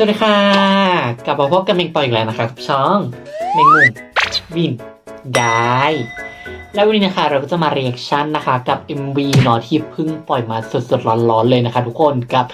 สวัสดีค่ะ กลับมาพบกับเมงต่ออีกแล้วนะคะกับช่องเมงมุมวินได้ แล้ววันนี้นะคะเราก็จะมาเรีแอคชั่นนะคะกับ MV เนาะที่เพิ่งปล่อยมาสดๆร้อนๆเลยนะคะทุกคนกับ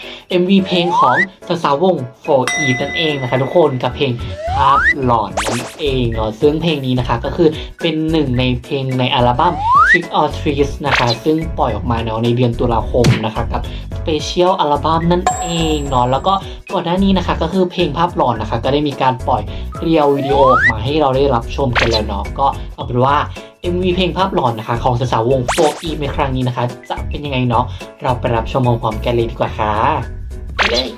MV เพลงของสาวสาววง4 e นั่นเองนะคะทุกคนกับเพลงภาพหลอนนั่นเองเนาะซึ่งเพลงนี้นะคะก็คือเป็นหนึ่งในเพลงในอัลบั้ม Trick or Treat นะคะซึ่งปล่อยออกมาเนาะในเดือนตุลาคมนะคะกับสเปเชียลอัลบั้มนั่นเองเนาะแล้วก็ก่อนหน้านี้นะคะก็คือเพลงภาพหลอนนะคะ ก็ได้มีการปล่อยเรียววิดีโอออกมาให้เราได้รับชมกันแล้วเนาะก็เอาเป็นว่า MV เพลงภาพหลอนนะคะ ของสาวๆวง 4E ในครั้งนี้นะคะ จะเป็นยังไงเนาะเราไปรับชมพร้อมๆกันเลยดีกว่าค่ะไปเลย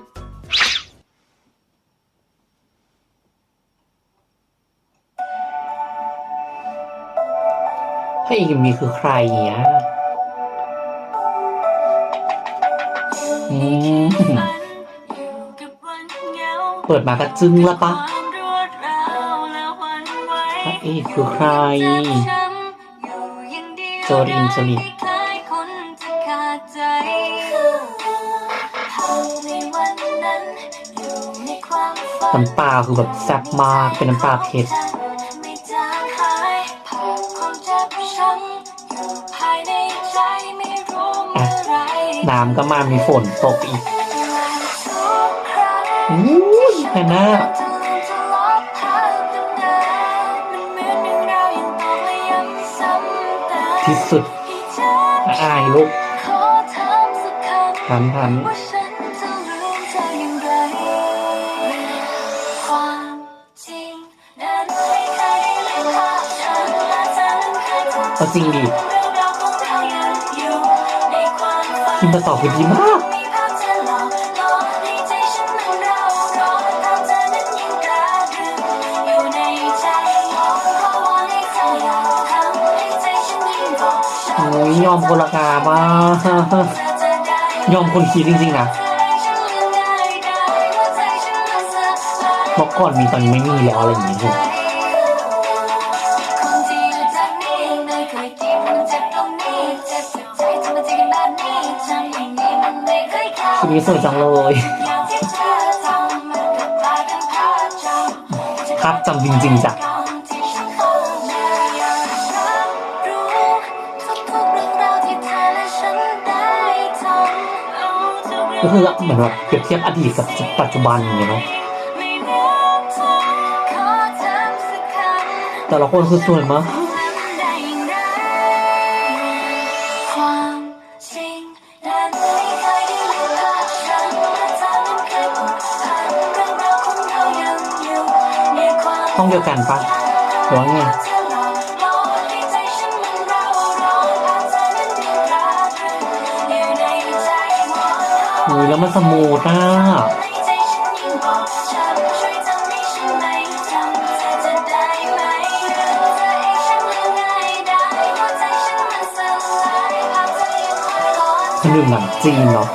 พระเอก MV คือใครเนี่ยอืมเปิดมาก็จึ้งแล้วปะพระเอกคือใคร โจรินสนิทน้ำปลาคือแบบแซ่บมากเป็นน้ำปลาเผ็ดอะน้ำก็มามีฝนตกอีกอู้ยแพนน่า ที่สุดอายลูกทันทันว่าฉันจะลืมเธออย่างไรความจริงดิพิมมาตอบคยพูดเอาจริงดิเรื่องราวของ ยยอมคนละกาบ้ากเธอจะได้ยอมคนคิดจริงๆนะเมื่อก่อนมีตอนนี้ไม่มีแล้วอะไรอย่างเงี้ยลูกคนที่อยู่จากนี้ไม่เคยคิดมันเจ็บตรงนี้เจ็บสุดใจทำไมใจกันแบบนี้ทำอย่างนี้มันไม่เคยเข้าชุดนี้สวยจังเลยอย่างที่เธอทำมันก็กลายเป็นภาพจำภาพจำจริงๆจ้ะ ก็คือเหมือนแบบเปรียบเทียบอดีตกับปัจจุบันอย่างเงี้ยเนาะไม่เหมือนเธอขอถาคำแต่ละคนคือสวยมากความจริงนั้นไม่เคยได้ลืมภาพฉันและห้องเดียวกันปะหรือว่าไง ยแล้วมันสมูทอะให้ใจฉันยิ่งบอกช้ำช่วยทำให้ฉันไม่จำเธอจะได้ไหมเรื่องเธอให้ฉันลืมง่ายได้หัวใจฉันมันสลายภาพเธอยังคอยรอคือหนึ่งหนังจีนเนาะ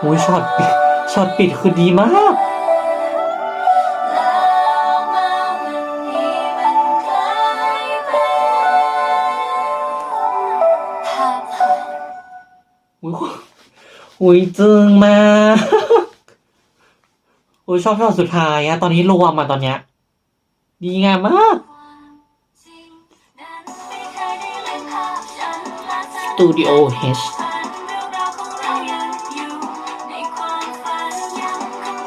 โอ้ยช็อตปิดช็อตปิดคือดีมากแล้ยเป็นภาพหลอนอุ้ยจึงมากอุ้ยชอบช็อตสุดท้ายอะตอนนี้รวมมาตอนเนี้ย ดีงามมากสตูดิโอ H ผู้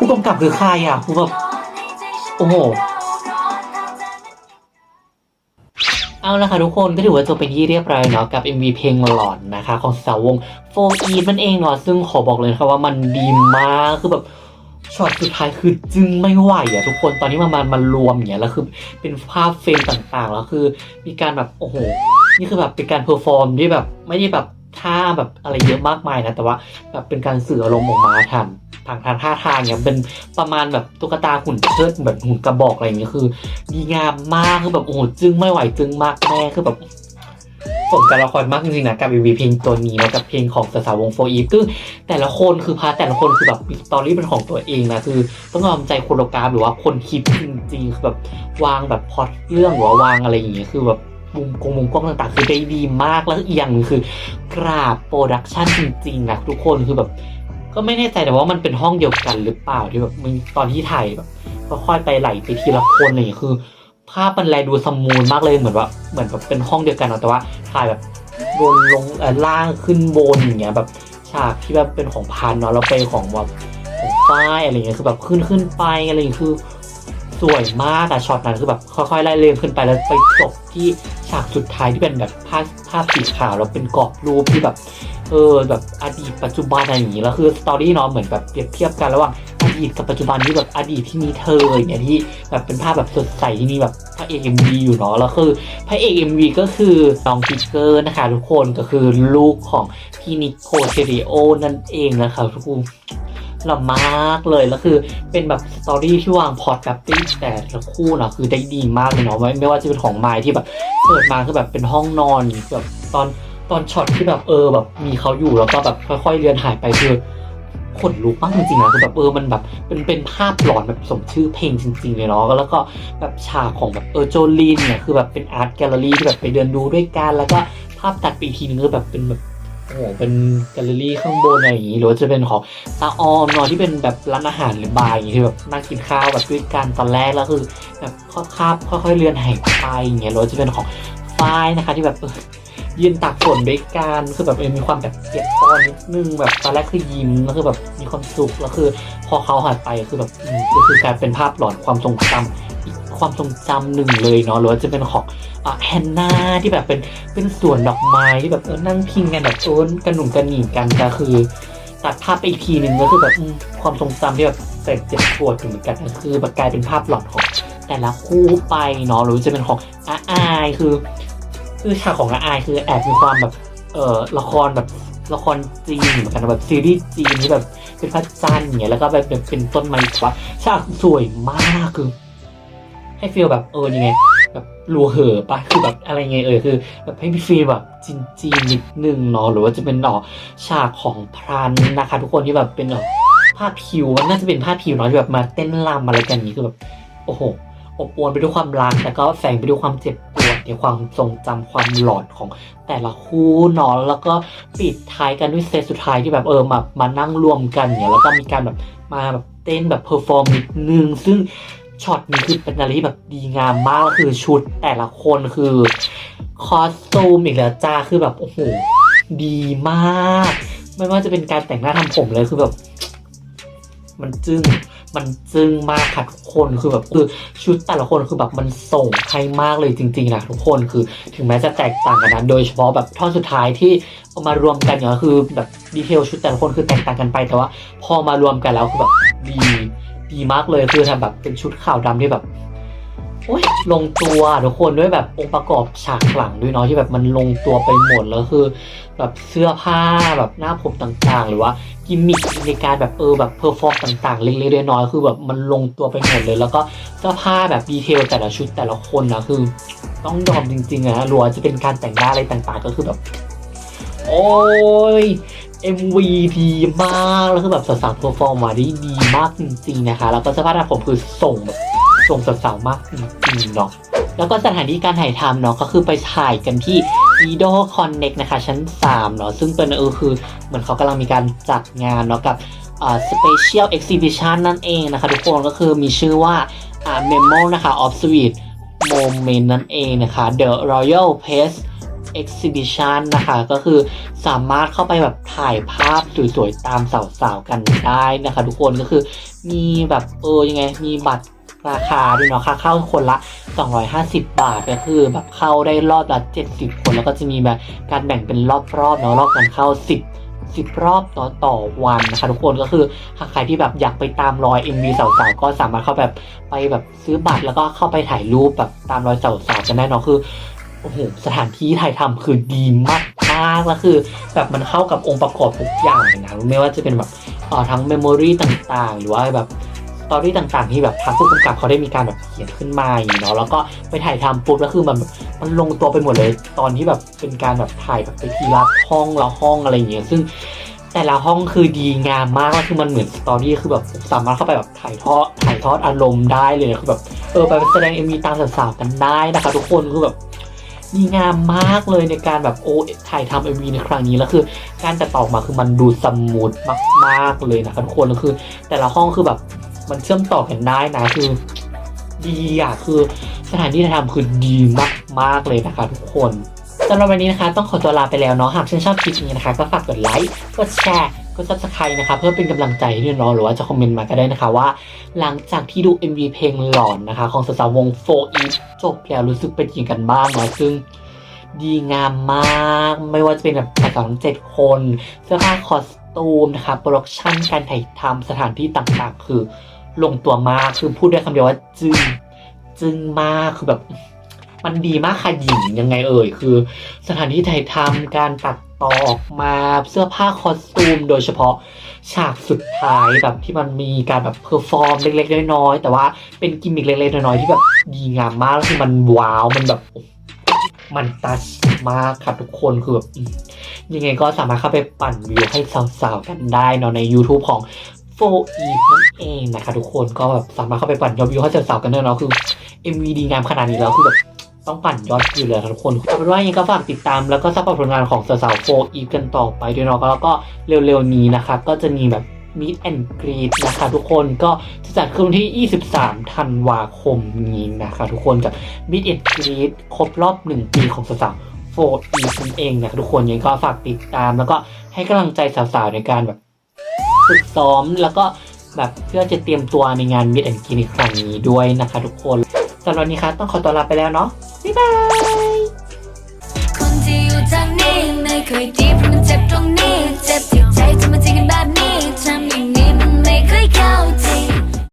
กำกับคือใครอะผู้แบบโอ้โห เอาละค่ะทุกคนก็ถือว่าจบเป็นที่เรียบร้อยเนาะกับ MV เพลงหลอนนะคะ ของสาววง 4E มันเองเนาะซึ่งขอบอกเลยนะคะว่ามันดีมากคือแบบช็อตสุดท้ายคือจึงไม่ไหวอะทุกคนตอนนี้มันมันมันรวมอย่างเงี้ยแล้วคือเป็นภาพเฟรมต่างๆ แล้วคือมีการแบบโอ้โห นี่คือแบบเป็นการเพอร์ฟอร์มที่แบบไม่ได้แบบ ท่าแบบอะไรเยอะมากมายนะ แต่ว่าแบบเป็นการสื่ออารมณ์ออกมาทางทางทางท่าทางเนี่ยเป็นประมาณแบบตุ๊กตาหุ่นเชิดแบบหุ่นกระบอกอะไรอย่างเงี้ยคือดีงามมากคือแบบโอ้โหจึ้งไม่ไหวจึ้งมากแม่คือแบบสมการละครมากจริงๆนะกับ MV เพลงตัวนี้นะกับเพลงของสาววงโฟอีฟคือแต่ละคนคือพาแต่ละคนคือแบบตอรี่เป็นของตัวเองนะคือต้องยอมใจโคโรกราฟหรือว่าคนคิดจริงๆคือแบบวางแบบพอตเรื่องหรือว่าวางอะไรอย่างเงี้ยคือแบบ มุมกงมุมกล้องต่างๆคือได้ดีมากแล้วอีกอย่างหนึงคือกราบโปรดักชันจริงๆนะทุกคนคือแบบ ก็ไม่แน่ใจแต่ว่ามันเป็นห้องเดียวกันหรือเปล่าที่แบบมันตอนที่ถ่ายแบบค่อยๆไปไหลไปทีละคนอะไรอย่างเงี้ยคือ ภาพมันแลดูสมูนมากเลยเหมือนว่าเหมือนแบบเป็นห้องเดียวกันนะแต่ว่าถ่ายแบบบนลงอ่อล่างขึ้นบนอย่างเงี้ยแบบฉากที่แบบเป็นของพันเนาะแล้วไปของแบบของฝ้ายอะไรเงี้ยคือแบบขึ้นขึ้นไปอะไรอย่างเงี้ยคือ สวยมากอะช็อตนั้นคือแบบค่อยๆไล่เรียงขึ้นไปแล้วไปจบที่ฉากสุดท้ายที่เป็นแบบภาพภาพสีขาวแล้วเป็นกรอบรูปที่แบบเออแบบอดีตปัจจุบันอะไรอย่างงี้แล้วคือสตอรี่เนาะเหมือนแบบเปรียบเทียบกันระหว่างอดีตกับปัจจุบันที่แบบอดีตที่มีเธออย่างเงี้ยที่แบบเป็นภาพแบบสดใสที่มีแบบพระเอกเอ็มวีอยู่เนาะแล้วคือพระเอกเอ็มวีก็คือน้องทิกเกอร์นะคะทุกคนก็คือลูกของพี่นิโคเทริโอนั่นเองนะคะทุกคน ล่อมากเลยแล้วคือเป็นแบบสตอรี่ที่วางพล็อตแบบได้แต่ละคู่เนาะคือได้ดีมากเลยเนาะไม่ไม่ว่าจะเป็นของไมค์ที่แบบเปิดมาคือแบบเป็นห้องนอนแบบตอนตอนช็อตที่แบบเออแบบมีเขาอยู่แล้วก็แบบค่อยๆเลือนหายไปคือขนลุกมากจริงๆนะคือแบบเออมันแบบเป็นเป็นภาพหลอนแบบสมชื่อเพลงจริงๆเลยเนาะแล้วก็แบบฉากของแบบเออโจลินเนี่ยคือแบบเป็นอาร์ตแกลเลอรี่ที่แบบไปเดินดูด้วยกันแล้วก็ภาพตัดไปอีกทีนึงก็แบบเป็นแบบ โอ้โหเป็นแกลเลอรี่ข้างบนอะไรอย่างงี้หรือว่าจะเป็นของตาออมเนาะที่เป็นแบบร้านอาหารหรือบาร์อย่างงี้ที่แบบนั่งกินข้าวแบบด้วยกันตอนแรกแล้วคือแบบค่อยๆค่อยๆเลือนหายไปอย่างเงี้ยหรือว่าจะเป็นของฝ้ายนะคะที่แบบเออยืนตากฝนด้วยกันคือแบบเออมีความแบบเจ็บคอนิดนึงแบบตอนแรกคือยิ้มแล้วคือแบบมีความสุขแล้วคือ พอเขาหายไปคือแบบอืมก็คือการเป็นภาพหลอนความทรงจำ ความทรงจำหนึ่งเลยเนาะหรือว่าจะเป็นของอะแฮนนาที่แบบเป็นเป็นสวนดอกไม้ที่แบบเออนั่งพิงกันแบบโอนกระหนุ่มกระหนีกันก็คือตัดภาพไปอีกทีหนึ่งก็คือแบบอืมความทรงจำที่แบบเจ็บเจ็บปวดอยู่เหมือนกันก็คือแบบกลายเป็นภาพหลอนของแต่ละคู่ไปเนาะหรือว่าจะเป็นของอาอายคือ คือฉากของอาอายคือแอบมีความแบบเออละครแบบละครจีนเหมือนกันนะแบบซีรีส์จีนที่แบบเป็นพระจันทร์เงี้ยแล้วก็แบบแบบเป็นต้นไม้ว่าฉากสวยมากคือ ให้ฟีลแบบเออยังไงแบบรัวเหอปะคือแบบอะไรไงเออคือแบบให้พี่ฟีลแบบจีนจีนนิดนึงเนาะหรือว่าจะเป็นดอกฉากของพรันนะคะ ทุกคนที่แบบเป็นแบบผ้าผิวมันน่าจะเป็นผ้าผิวเนาะที่แบบมาเต้นรำอะไรกันอย่างนี้คือแบบโอ้โหอบอวลไปด้วยความรักแต่ก็แฝงไปด้วยความเจ็บปวดในความทรงจำความหลอนของแต่ละคู่เนาะแล้วก็ปิดท้ายกันด้วยเซตสุดท้ายที่แบบเออมามานั่งรวมกันเนี่ยแล้วก็มีการแบบมาแบบเต้นแบบเพอร์ฟอร์มนิดนึงซึ่ง ช็อตนี้คือเป็นอะไรที่แบบดีงามมากคือชุดแต่ละคนคือคอสตูมอีกแล้วจ้าคือแบบโอ้โหดีมาก ไม่ว่าจะเป็นการแต่งหน้าทำผมเลยคือแบบ มันจึ้งมันจึ้งมากค่ะทุกคนคือแบบคือชุดแต่ละคนคือแบบมันส่งให้มากเลยจริงๆนะทุกคนคือถึงแม้จะแตกต่างกันนะโดยเฉพาะแบบท่อนสุดท้ายที่เอามารวมกันเนี่ยคือแบบดีเทลชุดแต่ละคนคือแตกต่างกันไปแต่ว่า พอมารวมกันแล้วคือแบบดี ดีมากเลยคือทำแบบเป็นชุดขาวดำที่แบบโอ้ยลงตัวทุกคนด้วยแบบองค์ประกอบฉากหลังด้วยเนาะที่แบบมันลงตัวไปหมดแล้วคือ แบบเสื้อผ้าแบบหน้าผมต่างๆ หรือว่ากิมมิคในการแบบเออแบบเพอร์ฟอร์มต่างๆ เล็กๆน้อยๆคือแบบมันลงตัวไปหมดเลย แล้วก็เสื้อผ้าแบบดีเทลแต่ละชุดแต่ละคนนะคือ ต้องยอมจริงๆนะหรือว่าจะเป็นการแต่งหน้าอะไรต่างๆ ก็คือแบบ โอ้ย MV ดีมากแล้วคือแบบสาวๆเพอร์ฟอร์มมาได้ดีมากจริงๆนะคะ แล้วก็สื้อาหน้าผมคือส่งแบบส่งสาวๆมากจริงๆเนาะแล้วก็สถานที่การถ่ายทำเนาะก็คือไปถ่ายกันที่ Edo Connect นะคะ ชั้น 3 เนาะซึ่งเป็นเออคือเหมือนเขากำลังมีการจัดงานเนาะกับอ่า Special Exhibition นั่นเองนะคะ ทุกคนก็คือมีชื่อว่าอ่า Memo นะคะ of Sweet Moment นั่นเองนะคะ The Royal Pace Exhibition นะคะ ก็คือสามารถเข้าไปแบบถ่ายภาพสวยๆ ตามสาวๆ กันได้นะคะ ทุกคนก็คือมีแบบเออยังไงมีบัตรราคาด้วยเนาะค่าเข้าคนละ 250 บาทก็คือแบบเข้าได้รอบละ 70 คนแล้วก็จะมีแบบการแบ่งเป็นรอบๆเนาะรอบการเข้า 10 10รอบต่อต่อวันนะคะทุกคนก็คือหากใครที่แบบอยากไปตามรอย MV สาวๆก็สามารถเข้าแบบไปแบบซื้อบัตรแล้วก็เข้าไปถ่ายรูปแบบตามรอยสาวๆกันได้เนาะคือ โอ้โหสถานที่ถ่ายทำคือดีมากมากแล้วคือแบบมันเข้ากับองค์ประกอบทุกอย่างเลยนะไม่ว่าจะเป็นแบบอ่อทั้งเมมโมรีต่างๆ หรือว่าแบบสตอรี่ต่างๆ ที่แบบทางผู้กำกับเขาได้มีการแบบเขียนขึ้นมาอย่างเนาะแล้วก็ไปถ่ายทำปุ๊บแล้วคือมันมันลงตัวไปหมดเลย ตอนที่แบบเป็นการแบบถ่ายแบบไปทีละห้องละห้องอะไรอย่างเงี้ยซึ่งแต่ละห้องคือดีงามมากแล้วคือมันเหมือนสตอรี่คือแบบสามารถเข้าไปแบบถ่ายทอดถ่ายทอดอารมณ์ได้เลยคือแบบเออไปแสดงเอ็มวีตามสาวๆกันได้นะคะทุกคนคือแบบ ดีงามมากเลยในการแบบโอ้ถ่ายทำเอ็มวีในครั้งนี้แล้วคือ การตัดต่อมาคือมันดูสมูทมากๆเลยนะคะทุกคนแล้วคือ แต่ละห้องคือแบบมันเชื่อมต่อกันได้นะคือดีอะคือสถานที่ถ่ายทำคือดีมากๆเลยนะคะทุกคนสำหรับวันนี้นะคะ ต้องขอตัวลาไปแล้วเนาะหากชื่นชอบคลิปนี้นะคะ ก็ฝากกดไลค์กดแชร์ กด subscribe นะคะ เพื่อเป็นกำลังใจให้ด้วยเนหรือว่าจะคอมเมนต์มาก็ได้นะคะ ว่า หลังจากที่ดู MV เพลงหลอนนะคะ ของสาววง4 e จบแล้วรู้สึกเป็นยังไงกันบ้างเนาะซึ่งดีงามมาก ไม่ว่าจะเป็นแบบสาวทั้งเจ็ดคนเสื้อผ้าคอสตูมนะคะโปรดักชั่นการถ่ายทำสถานที่ต่างๆ คือลงตัวมากคือพูดได้คำเดียวว่าจึง จึงมากคือแบบ มันดีมากค่ะหญิงยังไงเอ่ยคือ สถานที่ถ่ายทำการตัดต่อออกมาเสื้อผ้าคอสตูม โดยเฉพาะฉากสุดท้ายแบบที่มันมีการแบบเพอร์ฟอร์มเล็กๆน้อยๆแต่ว่าเป็นกิมมิคเล็กๆน้อยๆที่แบบดีงามมากแล้วคือมันว้าวมันแบบมันตัชมากครับทุกคนคือแบบยังไงก็สามารถเข้าไปปั่นวิวให้สาวๆกันได้เนาะใน YouTube ของ4 e นั่นเองนะคะทุกคนก็แบบสามารถเข้าไปปั่นยอดวิวให้สาวๆกันได้เนาะคือ MV ดีงามขนาดนี้แล้วคือแบบ ต้องปั่นยอดวิวเลยครับทุกคนเอาเป็นว่ายังก็ฝากติดตามแล้วก็ซัพพอร์ตผลงานของสาวๆ4 e กันต่อไปด้วยเนาะแล้วก็เร็วๆนี้นะคะ ก็จะมีแบบ Meet and Greet นะคะทุกคนก็จะจัดขึ้นที่ 23 ธันวาคมนี้นะคะทุกคนกับ Meet and Greet ครบรอบ 1 ปีของสาวๆ4 e นั่นเองนะคะทุกคนยังก็ฝากติดตาม แล้วก็ให้กำลังใจสาวๆในการแบบฝึกซ้อมแล้วก็แบบเพื่อจะเตรียมตัวในงาน Meet and Greet ในครั้งนี้ด้วยนะคะทุกคนำหรับวันนี้ครับต้องขอตัวลาไปแล้วเนาะบ๊ายบายคนที่อยู่ทางนี้ไม่เคยดีเพราะมันเจ็บตรงนี้เจ็บที่ใจ